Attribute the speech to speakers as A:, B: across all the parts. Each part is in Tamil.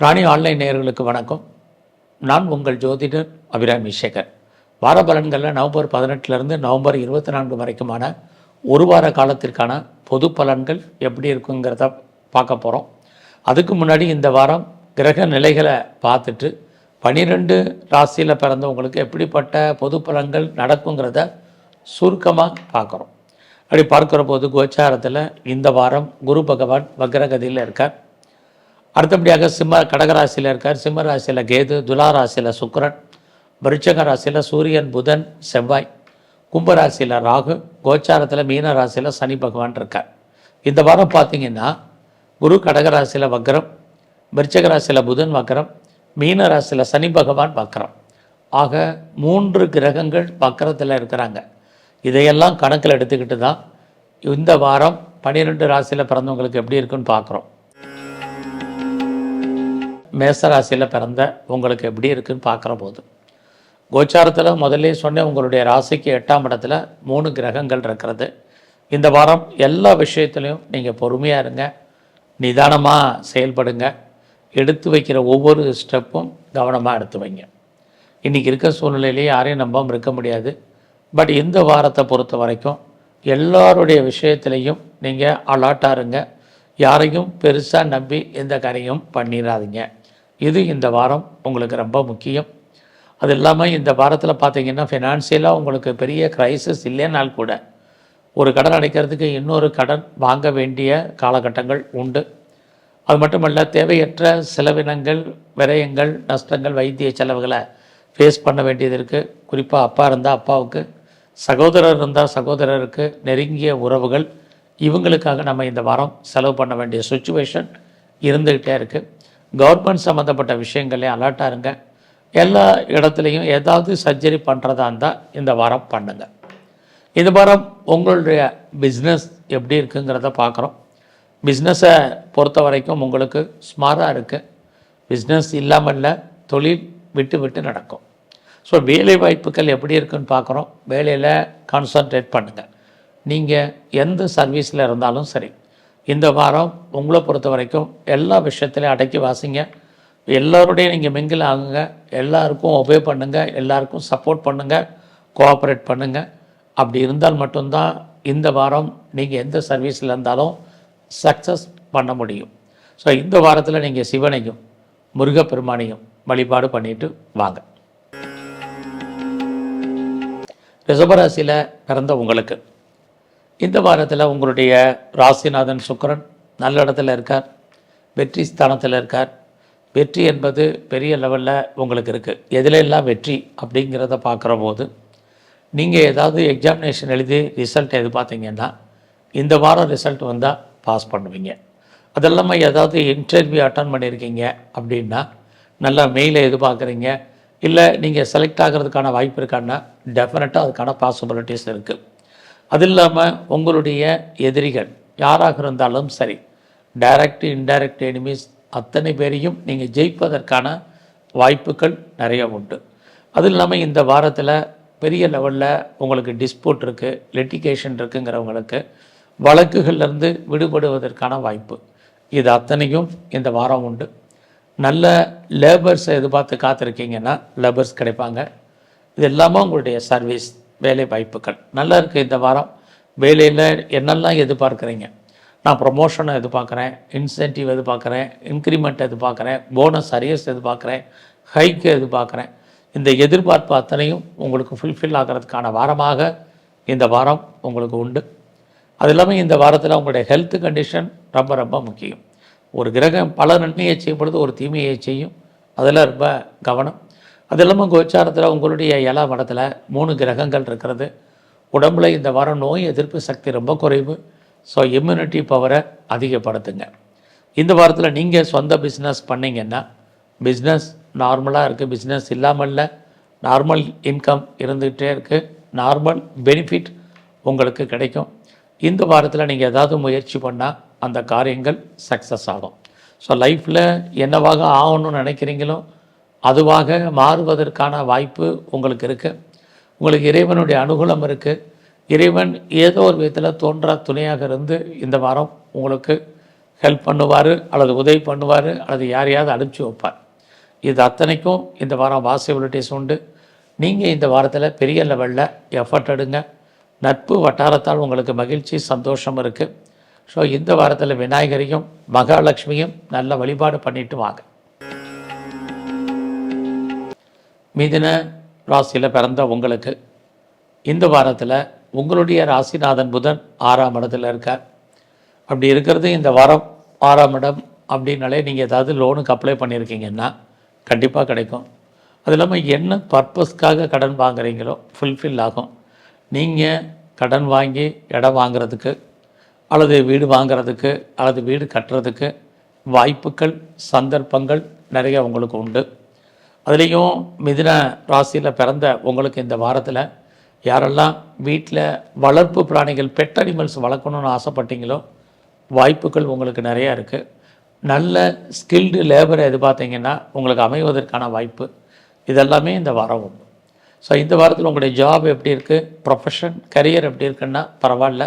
A: ராணி ஆன்லைன் நேயர்களுக்கு வணக்கம். நான் உங்கள் ஜோதிடர் அபிராமி சேகர். வார பலன்களில் நவம்பர் பதினெட்டுலேருந்து நவம்பர் இருபத்தி நான்கு வரைக்குமான ஒரு வார காலத்திற்கான பொது பலன்கள் எப்படி இருக்குங்கிறத பார்க்க போகிறோம் அதுக்கு முன்னாடி இந்த வாரம் கிரக நிலைகளை பார்த்துட்டு பன்னிரெண்டு ராசியில் பிறந்தவங்களுக்கு எப்படிப்பட்ட பொது பலன்கள் நடக்குங்கிறத சுருக்கமாக பார்க்குறோம். அப்படி பார்க்குற போது கோச்சாரத்தில் இந்த வாரம் குரு பகவான் வக்ரகதியில் இருக்கார். அடுத்தபடியாக சிம்ம கடகராசியில் இருக்கார். சிம்ம ராசியில் கேது துலா ராசியில் சுக்கிரன் விருச்சக ராசியில் சூரியன் புதன் செவ்வாய் கும்பராசியில் ராகு கோச்சாரத்தில் மீன ராசியில் சனி பகவான் இருக்கார். இந்த வாரம் பார்த்தீங்கன்னா குரு கடகராசியில் வக்ரம் விருச்சக ராசியில் புதன் வக்ரம் மீன ராசியில் சனி பகவான் வக்ரம். ஆக மூன்று கிரகங்கள் வக்கரத்தில் இருக்கிறாங்க. இதையெல்லாம் கணக்கில் எடுத்துக்கிட்டு தான் இந்த வாரம் பன்னிரெண்டு ராசியில் பிறந்தவங்களுக்கு எப்படி இருக்குன்னு பார்க்குறோம் மேச ராசியில் பிறந்த உங்களுக்கு எப்படி இருக்குன்னு பார்க்குற போது கோச்சாரத்தில் முதல்ல சொன்னேன் உங்களுடைய ராசிக்கு எட்டாம் இடத்துல மூணு கிரகங்கள் இருக்கிறது. இந்த வாரம் எல்லா விஷயத்துலையும் நீங்கள் பொறுமையாக இருங்க நிதானமாக செயல்படுங்க எடுத்து வைக்கிற ஒவ்வொரு ஸ்டெப்பும் கவனமாக எடுத்து வைங்க. இன்றைக்கி இருக்க சூழ்நிலையிலேயே யாரையும் நம்பாமல் இருக்க முடியாது. பட் இந்த வாரத்தை பொறுத்த வரைக்கும் எல்லாருடைய விஷயத்துலையும் நீங்கள் அலர்ட்டாக இருங்க. யாரையும் பெருசாக நம்பி எந்த காரியம் பண்ணிடாதீங்க இது இந்த வாரம் உங்களுக்கு ரொம்ப முக்கியம்? அது இல்லாமல் இந்த வாரத்தில் பார்த்தீங்கன்னா ஃபினான்சியலாக உங்களுக்கு பெரிய க்ரைசிஸ் இல்லைனால் கூட ஒரு கடன் அடைக்கிறதுக்கு இன்னொரு கடன் வாங்க வேண்டிய காலகட்டங்கள் உண்டு. அது மட்டுமல்ல தேவையற்ற செலவினங்கள் விரயங்கள் நஷ்டங்கள் வைத்திய செலவுகளை ஃபேஸ் பண்ண வேண்டியது இருக்குது குறிப்பாக அப்பா இருந்தால் அப்பாவுக்கு சகோதரர் இருந்தால் சகோதரருக்கு நெருங்கிய உறவுகள் இவங்களுக்காக நம்ம இந்த வாரம் செலவு பண்ண வேண்டிய சுச்சுவேஷன் இருந்துக்கிட்டே இருக்குது கவர்மெண்ட் சம்மந்தப்பட்ட விஷயங்களே அலர்ட்டாக இருங்க. எல்லா இடத்துலையும் ஏதாவது சர்ஜரி பண்ணுறதா இருந்தால் இந்த வாரம் பண்ணுங்கள் இந்த வாரம் உங்களுடைய பிஸ்னஸ் எப்படி இருக்குங்கிறத பார்க்குறோம் பிஸ்னஸை பொறுத்த வரைக்கும் உங்களுக்கு ஸ்மாராக இருக்குது பிஸ்னஸ் இல்லாமல் இல்லை தொழில் விட்டு விட்டு நடக்கும். ஸோ வேலை வாய்ப்புகள் எப்படி இருக்குன்னு பார்க்குறோம் வேலையில் கான்சன்ட்ரேட் பண்ணுங்கள் நீங்கள் எந்த சர்வீஸில் இருந்தாலும் சரி. இந்த வாரம் உங்களை பொறுத்த வரைக்கும் எல்லா விஷயத்துலையும் அடக்கி வாசிங்க. எல்லோருடையும் நீங்கள் மிங்கில் ஆகுங்க. எல்லாருக்கும் ஒபே பண்ணுங்கள் எல்லாருக்கும் சப்போர்ட் பண்ணுங்கள் கோஆப்ரேட் பண்ணுங்கள் அப்படி இருந்தால் மட்டும்தான் இந்த வாரம் நீங்கள் எந்த சர்வீஸில் இருந்தாலும் சக்ஸஸ் பண்ண முடியும். ஸோ இந்த வாரத்தில் நீங்கள் சிவனையும் முருகப்பெருமானையும் வழிபாடு பண்ணிட்டு வாங்க. ரிஷபராசியில் பிறந்த உங்களுக்கு. இந்த வாரத்தில் உங்களுடைய ராசிநாதன் சுக்கரன் நல்ல இடத்துல இருக்கார். வெற்றி ஸ்தானத்தில் இருக்கார். வெற்றி என்பது பெரிய லெவலில் உங்களுக்கு இருக்குது எதுல எல்லாம் வெற்றி அப்படிங்கிறத பார்க்குற போது நீங்கள் ஏதாவது எக்ஸாமினேஷன் எழுதி ரிசல்ட் எதிர்பார்த்தீங்கன்னா இந்த வாரம் ரிசல்ட் வந்தால் பாஸ் பண்ணுவீங்க. அது இல்லாமல் ஏதாவது இன்டர்வியூ அட்டன் பண்ணியிருக்கீங்க அப்படின்னா நல்லா மெயிலை எதிர்பார்க்குறீங்க. இல்லை நீங்கள் செலக்ட் ஆகிறதுக்கான வாய்ப்பு இருக்கான்னா டெஃபினட்டாக அதுக்கான பாசிபிலிட்டிஸ் இருக்குது அது இல்லாமல் உங்களுடைய எதிரிகள் யாராக இருந்தாலும் சரி டைரக்ட் இன்டைரக்ட் எனிமீஸ் அத்தனை பேரையும் நீங்கள் ஜெயிப்பதற்கான வாய்ப்புகள் நிறைய உண்டு. அது இல்லாமல் இந்த வாரத்தில் பெரிய லெவலில் உங்களுக்கு டிஸ்பியூட் இருக்குது லிட்டிகேஷன் இருக்குங்கிறவங்களுக்கு வழக்குகள்லேருந்து விடுபடுவதற்கான வாய்ப்பு. இது அத்தனையும் இந்த வாரம் உண்டு. நல்ல லேபர்ஸை எதிர்பார்த்து காத்திருக்கீங்கன்னா லேபர்ஸ் கிடைப்பாங்க. இது எல்லாமே உங்களுடைய சர்வீஸ் வேலை வாய்ப்புகள் நல்லா இருக்குது இந்த வாரம். வேலையில் என்னெல்லாம் எதிர்பார்க்குறீங்க? நான் ப்ரொமோஷனை எதிர்பார்க்குறேன் இன்சென்டிவ் எதிர்பார்க்குறேன் இன்க்ரிமெண்ட் எதிர்பார்க்குறேன் போனஸ் அரியர்ஸ் எதிர்பார்க்குறேன் ஹைக்கு எதிர்பார்க்குறேன். இந்த எதிர்பார்ப்பு அத்தனையும் உங்களுக்கு ஃபுல்ஃபில் ஆகிறதுக்கான வாரமாக இந்த வாரம் உங்களுக்கு உண்டு. அது இல்லாமல் இந்த வாரத்தில் உங்களுடைய ஹெல்த் கண்டிஷன் ரொம்ப ரொம்ப முக்கியம். ஒரு கிரகம் பல நன்மையை செய்யும் பொழுது ஒரு தீமையை செய்யும். அதில் ரொம்ப கவனம். அது இல்லாமல் கோச்சாரத்தில் உங்களுடைய இல மடத்தில் மூணு கிரகங்கள் இருக்கிறது. உடம்புல இந்த வாரம் நோய் எதிர்ப்பு சக்தி ரொம்ப குறைவு. ஸோ இம்யூனிட்டி பவரை அதிகப்படுத்துங்க. இந்த வாரத்தில் நீங்கள் சொந்த பிஸ்னஸ் பண்ணீங்கன்னா பிஸ்னஸ் நார்மலாக இருக்குது பிஸ்னஸ் இல்லாமல் இல்லை. நார்மல் இன்கம் இருந்துகிட்டே இருக்குது நார்மல் பெனிஃபிட் உங்களுக்கு கிடைக்கும். இந்த வாரத்தில் நீங்கள் ஏதாவது முயற்சி பண்ணால் அந்த காரியங்கள் சக்ஸஸ் ஆகும். ஸோ லைஃப்பில் என்னவாக ஆகணும்னு நினைக்கிறீங்களோ அதுவாக மாறுவதற்கான வாய்ப்பு உங்களுக்கு இருக்குது உங்களுக்கு இறைவனுடைய அனுகூலம் இருக்குது இறைவன் ஏதோ ஒரு விதத்தில் தோன்றா துணையாக இருந்து இந்த வாரம் உங்களுக்கு ஹெல்ப் பண்ணுவார் அல்லது உதவி பண்ணுவார் அல்லது யாரையாவது அனுப்பிச்சி வைப்பார். இது அத்தனைக்கும் இந்த வாரம் பாசிபிலிட்டிஸ் உண்டு. நீங்கள் இந்த வாரத்தில் பெரிய லெவலில் எஃபர்ட் எடுங்க. நட்பு வட்டாரத்தால் உங்களுக்கு மகிழ்ச்சி சந்தோஷம் இருக்குது ஸோ இந்த வாரத்தில் விநாயகரையும் மகாலட்சுமியும் நல்ல வழிபாடு பண்ணிட்டு வாங்க. மிதின ராசியில் பிறந்த உங்களுக்கு. இந்த வாரத்தில் உங்களுடைய ராசிநாதன் புதன் ஆறாம் இடத்துல இருக்கார். அப்படி இருக்கிறது இந்த வாரம் ஆறாம் இடம் அப்படின்னாலே நீங்கள் ஏதாவது லோனுக்கு அப்ளை பண்ணியிருக்கீங்கன்னா கண்டிப்பாக கிடைக்கும். அது இல்லாமல் என்ன பர்பஸ்க்காக கடன் வாங்குறீங்களோ ஃபுல்ஃபில் ஆகும். நீங்கள் கடன் வாங்கி இடம் வாங்குறதுக்கு அல்லது வீடு வாங்குறதுக்கு அல்லது வீடு கட்டுறதுக்கு வாய்ப்புகள் சந்தர்ப்பங்கள் நிறைய உங்களுக்கு உண்டு. அதுலேயும் மிதுன ராசியில் பிறந்த உங்களுக்கு இந்த வாரத்தில் யாரெல்லாம் வீட்டில் வளர்ப்பு பிராணிகள் பெட் அனிமல்ஸ் வளர்க்கணும்னு ஆசைப்பட்டீங்களோ வாய்ப்புகள் உங்களுக்கு நிறையா இருக்குது நல்ல ஸ்கில்டு லேபரை எதிர்பார்த்தீங்கன்னா உங்களுக்கு அமைவதற்கான வாய்ப்பு. இதெல்லாமே இந்த வாரம் உண்டு. ஸோ இந்த வாரத்தில் உங்களுடைய ஜாப் எப்படி இருக்குது ப்ரொஃபஷன் கரியர் எப்படி இருக்குன்னா பரவாயில்ல.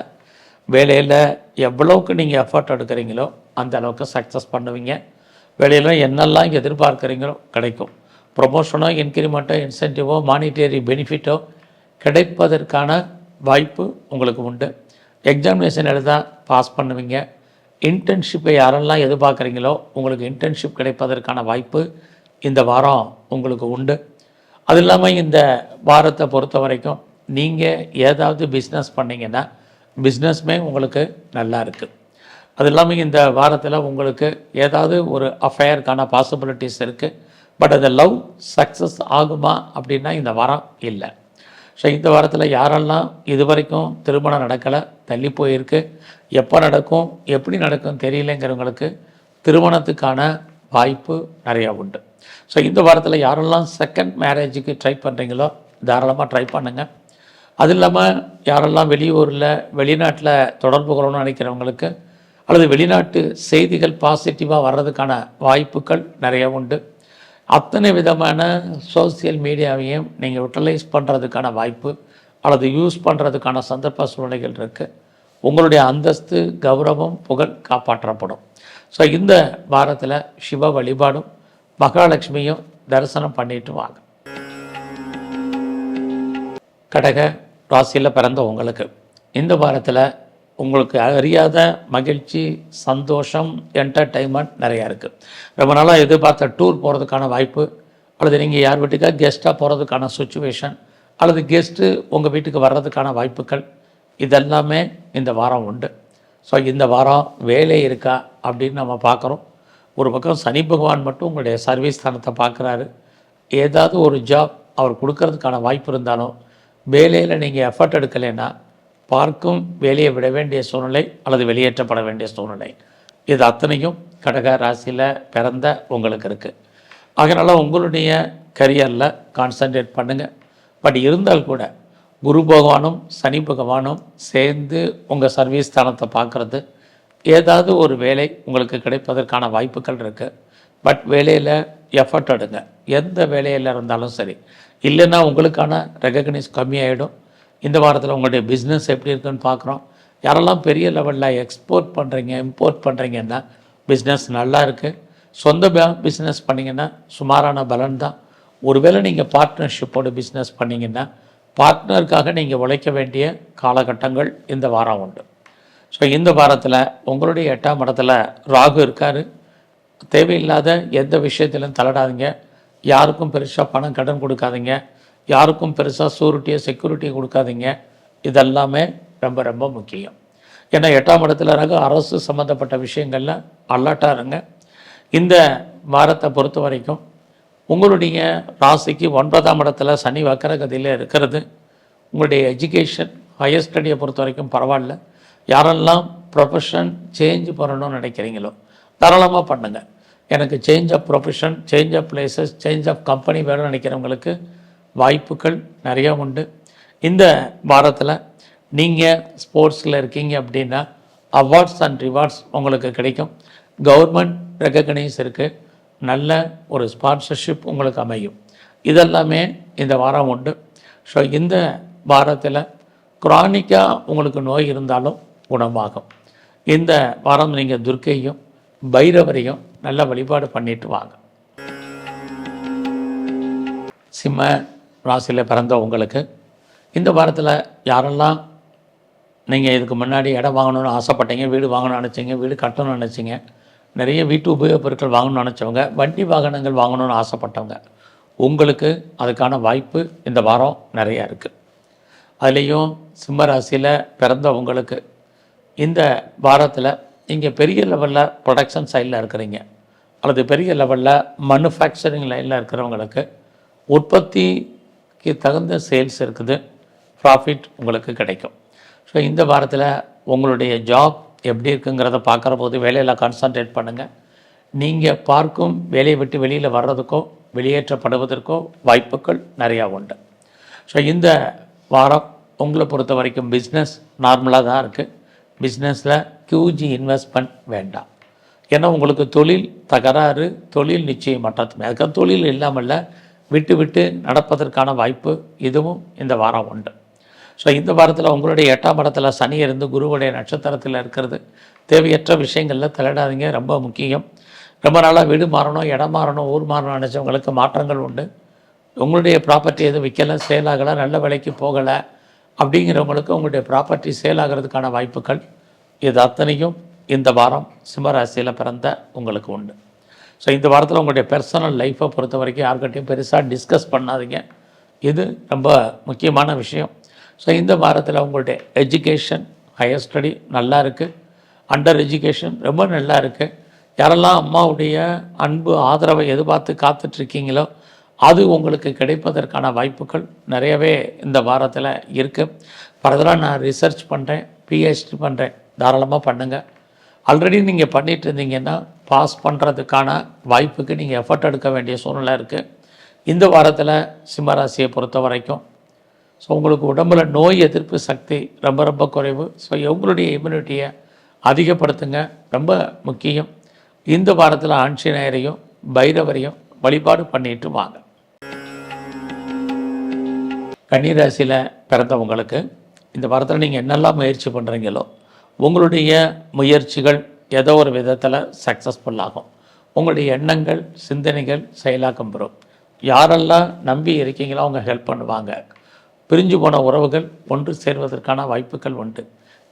A: வேலையில் எவ்வளோக்கு நீங்கள் எஃபர்ட் எடுக்கிறீங்களோ அந்த அளவுக்கு சக்ஸஸ் பண்ணுவீங்க. வேலையில் என்னெல்லாம் எதிர்பார்க்குறீங்களோ கிடைக்கும். ப்ரொமோஷனோ இன்க்ரிமெண்ட்டோ இன்சென்டிவோ மானிட்டரி பெனிஃபிட்டோ கிடைப்பதற்கான வாய்ப்பு உங்களுக்கு உண்டு. எக்ஸாமினேஷன் எழுதா பாஸ் பண்ணுவீங்க. இன்டர்ன்ஷிப்பை யாரெல்லாம் எதிர்பார்க்குறீங்களோ உங்களுக்கு இன்டர்ன்ஷிப் கிடைப்பதற்கான வாய்ப்பு இந்த வாரம் உங்களுக்கு உண்டு. அது இல்லாமல் இந்த வாரத்தை பொறுத்த வரைக்கும் நீங்கள் ஏதாவது பிஸ்னஸ் பண்ணிங்கன்னா பிஸ்னஸ்மே உங்களுக்கு நல்லா இருக்குது அது இல்லாமல் இந்த வாரத்தில் உங்களுக்கு ஏதாவது ஒரு அஃபேருக்கான பாசிபிலிட்டிஸ் இருக்குது பட் அது லவ் சக்ஸஸ் ஆகுமா அப்படின்னா இந்த வாரம் இல்லை. ஸோ இந்த வாரத்தில் யாரெல்லாம் இது வரைக்கும் திருமணம் நடக்கலை தள்ளி போயிருக்கு எப்போ நடக்கும் எப்படி நடக்கும் தெரியலங்கிறவங்களுக்கு திருமணத்துக்கான வாய்ப்பு நிறையா உண்டு. ஸோ இந்த வாரத்தில் யாரெல்லாம் செகண்ட் மேரேஜுக்கு ட்ரை பண்ணுறீங்களோ தாராளமாக ட்ரை பண்ணுங்கள் அது இல்லாமல் யாரெல்லாம் வெளியூரில் வெளிநாட்டில் தொடர்பு கொள்ளணும்னு நினைக்கிறவங்களுக்கு அல்லது வெளிநாட்டு செய்திகள் பாசிட்டிவாக வர்றதுக்கான வாய்ப்புகள் நிறைய உண்டு. அத்தனை விதமான சோசியல் மீடியாவையும் நீங்கள் யூட்டிலைஸ் பண்ணுறதுக்கான வாய்ப்பு அல்லது யூஸ் பண்ணுறதுக்கான சந்தர்ப்ப சூழ்நிலைகள் இருக்குது உங்களுடைய அந்தஸ்து கௌரவம் புகழ் காப்பாற்றப்படும். ஸோ இந்த வாரத்தில் சிவ வழிபாடும் மகாலட்சுமியும் தரிசனம் பண்ணிட்டு வாங்க. கடக ராசியில் பிறந்த உங்களுக்கு. இந்த வாரத்தில் உங்களுக்கு அறியாத மகிழ்ச்சி சந்தோஷம் என்டர்டைன்மெண்ட் நிறையா இருக்குது ரொம்ப நாளாக எதிர்பார்த்த டூர் போகிறதுக்கான வாய்ப்பு அல்லது நீங்கள் யார் வீட்டுக்கா கெஸ்ட்டாக போகிறதுக்கான சுச்சுவேஷன் அல்லது கெஸ்ட்டு உங்கள் வீட்டுக்கு வர்றதுக்கான வாய்ப்புகள் இதெல்லாமே இந்த வாரம் உண்டு. ஸோ இந்த வாரம் வேலை இருக்கா அப்படின்னு நம்ம பார்க்குறோம். ஒரு பக்கம் சனி பகவான் மட்டும் உங்களுடைய சர்வீஸ் ஸ்தானத்தை பார்க்குறாரு. ஏதாவது ஒரு ஜாப் அவர் கொடுக்கறதுக்கான வாய்ப்பு இருந்தாலும் வேலையில் நீங்கள் எஃபர்ட் எடுக்கலைன்னா பார்க்கும் வேலையை விட வேண்டிய சூழ்நிலை அல்லது வெளியேற்றப்பட வேண்டிய சூழ்நிலை. இது அத்தனையும் கடக ராசியில் பிறந்த உங்களுக்கு இருக்குது அதனால் உங்களுடைய கரியரில் கான்சன்ட்ரேட் பண்ணுங்கள் பட் இருந்தால் கூட குரு பகவானும் சனி பகவானும் சேர்ந்து உங்கள் சர்வீஸ் ஸ்தானத்தை பார்க்குறது ஏதாவது ஒரு வேலை உங்களுக்கு கிடைப்பதற்கான வாய்ப்புகள் இருக்குது பட் வேலையில் எஃபர்ட் எடுங்க. எந்த வேலையில் இருந்தாலும் சரி. இல்லைன்னா உங்களுக்கான ரெகக்னைஸ் கம்மியாயிடும். இந்த வாரத்தில் உங்களுடைய பிஸ்னஸ் எப்படி இருக்குன்னு பார்க்குறோம். யாரெல்லாம் பெரிய லெவலில் எக்ஸ்போர்ட் பண்ணுறீங்க இம்போர்ட் பண்ணுறீங்கன்னா பிஸ்னஸ் நல்லா இருக்குது சொந்த பிஸ்னஸ் பண்ணிங்கன்னா சுமாரான பலன் தான். ஒருவேளை நீங்கள் பார்ட்னர்ஷிப்போட பிஸ்னஸ் பண்ணிங்கன்னா பார்ட்னருக்காக நீங்கள் உழைக்க வேண்டிய காலகட்டங்கள் இந்த வாரம் உண்டு. ஸோ இந்த வாரத்தில் உங்களுடைய எட்டாம் இடத்துல ராகு இருக்கார். தேவையில்லாத எந்த விஷயத்திலும் தலையிடாதீங்க யாருக்கும் பெருசாக பணம் கடன் கொடுக்காதீங்க. யாருக்கும் பெருசாக சூரிட்டியோ செக்யூரிட்டியும் கொடுக்காதீங்க. இதெல்லாமே ரொம்ப ரொம்ப முக்கியம். ஏன்னா எட்டாம் இடத்துல இருக்க அரசு சம்மந்தப்பட்ட விஷயங்களில் அலர்ட்டாக இருங்க. இந்த வாரத்தை பொறுத்த வரைக்கும் உங்களுடைய ராசிக்கு ஒன்பதாம் இடத்துல சனி வக்கரகதியில் இருக்கிறது. உங்களுடைய எஜுகேஷன் ஹையர் ஸ்டடியை பொறுத்த வரைக்கும் பரவாயில்ல. யாரெல்லாம் ப்ரொஃபஷன் சேஞ்ச் பண்ணணும்னு நினைக்கிறீங்களோ தாராளமாக பண்ணுங்கள் எனக்கு change of profession change of places change of company வேணும்னு நினைக்கிறவங்களுக்கு வாய்ப்புகள் நிறையா உண்டு. இந்த வாரத்தில் நீங்கள் ஸ்போர்ட்ஸில் இருக்கீங்க அப்படின்னா அவார்ட்ஸ் அண்ட் ரிவார்ட்ஸ் உங்களுக்கு கிடைக்கும். கவர்மெண்ட் ரெக்கக்னைஸ் இருக்குது நல்ல ஒரு ஸ்பான்சர்ஷிப் உங்களுக்கு அமையும். இதெல்லாமே இந்த வாரம் உண்டு. ஸோ இந்த வாரத்தில் குரானிக்காக உங்களுக்கு நோய் இருந்தாலும் குணமாகும். இந்த வாரம் நீங்கள் துர்க்கையும் பைரவரையும் நல்ல வழிபாடு பண்ணிட்டு வாங்க. சிம்ம ராசியில் பிறந்த உங்களுக்கு. இந்த வாரத்தில் யாரெல்லாம் நீங்கள் இதுக்கு முன்னாடி இடம் வாங்கணும்னு ஆசைப்பட்டீங்க வீடு வாங்கணும்னு நினச்சிங்க வீடு கட்டணும்னு நினச்சிங்க நிறைய வீட்டு உபயோகப் பொருட்கள் வாங்கணும்னு நினச்சவங்க வண்டி வாகனங்கள் வாங்கணும்னு ஆசைப்பட்டவங்க உங்களுக்கு அதுக்கான வாய்ப்பு இந்த வாரம் நிறையா இருக்குது அதுலேயும் சிம்ம ராசியில் பிறந்த உங்களுக்கு இந்த வாரத்தில் இங்கே பெரிய லெவலில் ப்ரொடக்ஷன் சைடில் இருக்கிறீங்க. அல்லது பெரிய லெவலில் மனுஃபேக்சரிங் லைனில் இருக்கிறவங்களுக்கு உற்பத்தி இதுக்கு தகுந்த சேல்ஸ் இருக்குது ப்ராஃபிட் உங்களுக்கு கிடைக்கும். ஸோ இந்த வாரத்தில் உங்களுடைய ஜாப் எப்படி இருக்குங்கிறத பார்க்குற போது வேலையில் கான்சன்ட்ரேட் பண்ணுங்கள் நீங்கள் பார்க்கும் வேலையை விட்டு வெளியில் வர்றதுக்கோ வெளியேற்றப்படுவதற்கோ வாய்ப்புகள் நிறையா உண்டு. ஸோ இந்த வாரம் உங்களை பொறுத்த வரைக்கும் பிஸ்னஸ் நார்மலாக தான் இருக்குது பிஸ்னஸில் கியூஜி இன்வெஸ்ட்மெண்ட் வேண்டாம். ஏன்னா உங்களுக்கு தொழில் தகராறு தொழில் நிச்சயம் மட்டத்துமே அதுக்காக தொழில் இல்லாமல் விட்டுவிட்டு நடப்பதற்கான வாய்ப்பு இதுவும் இந்த வாரம் உண்டு. ஸோ இந்த வாரத்தில் உங்களுடைய எட்டாம் இடத்துல சனி இருந்து குருவுடைய நட்சத்திரத்தில் இருக்கிறது. தேவையற்ற விஷயங்களில் தலையிடாதீங்க ரொம்ப முக்கியம். ரொம்ப நாளாக வீடு மாறணும் இடம் மாறணும் ஊர் மாறணும் நினச்சவங்களுக்கு மாற்றங்கள் உண்டு. உங்களுடைய ப்ராப்பர்ட்டி எதுவும் விற்கலை சேல் ஆகலை நல்ல விலைக்கு போகலை அப்படிங்கிறவங்களுக்கு உங்களுடைய ப்ராப்பர்ட்டி சேல் ஆகிறதுக்கான வாய்ப்புகள் இது அத்தனையும் இந்த வாரம் சிம்மராசியில் பிறந்த உங்களுக்கு உண்டு. ஸோ இந்த வாரத்தில் உங்களுடைய பர்சனல் லைஃப்பை பொறுத்த வரைக்கும் யார்கிட்டையும் பெருசாக டிஸ்கஸ் பண்ணாதீங்க. இது ரொம்ப முக்கியமான விஷயம். ஸோ இந்த வாரத்தில் உங்களுடைய எஜுகேஷன் ஹையர் ஸ்டடி நல்லா இருக்குது அண்டர் எஜுகேஷன் ரொம்ப நல்லா இருக்குது யாரெல்லாம் அம்மாவுடைய அன்பு ஆதரவை எதிர்பார்த்து காத்துட்ருக்கீங்களோ அது உங்களுக்கு கிடைப்பதற்கான வாய்ப்புகள் நிறையவே இந்த வாரத்தில் இருக்குது ஃபர்தராக நான் ரிசர்ச் பண்ணுறேன் பிஹெச்டி பண்ணுறேன் தாராளமாக பண்ணுங்கள் ஆல்ரெடி நீங்கள் பண்ணிட்டு இருந்தீங்கன்னா பாஸ் பண்ணுறதுக்கான வாய்ப்புக்கு நீங்கள் எஃபர்ட் எடுக்க வேண்டிய சூழ்நிலை இருக்குது இந்த வாரத்தில் சிம்மராசியை பொறுத்த வரைக்கும். ஸோ உங்களுக்கு உடம்பில் நோய் எதிர்ப்பு சக்தி ரொம்ப ரொம்ப குறைவு. ஸோ உங்களுடைய இம்யூனிட்டியை அதிகப்படுத்துங்க. ரொம்ப முக்கியம். இந்த வாரத்தில் ஆஞ்சநேயரையும் பைரவரையும் வழிபாடு பண்ணிட்டு வாங்க. கன்னிராசியில் பிறந்தவங்களுக்கு இந்த வாரத்தில் நீங்கள் என்னெல்லாம் முயற்சி பண்ணுறீங்களோ உங்களுடைய முயற்சிகள் ஏதோ ஒரு விதத்தில் சக்ஸஸ்ஃபுல் ஆகும். உங்களுடைய எண்ணங்கள் சிந்தனைகள் செயலாக்கம் பெறும். யாரெல்லாம் நம்பி இருக்கீங்களோ அவங்க ஹெல்ப் பண்ணுவாங்க. பிரிஞ்சு போன உறவுகள் ஒன்று சேர்வதற்கான வாய்ப்புகள் உண்டு.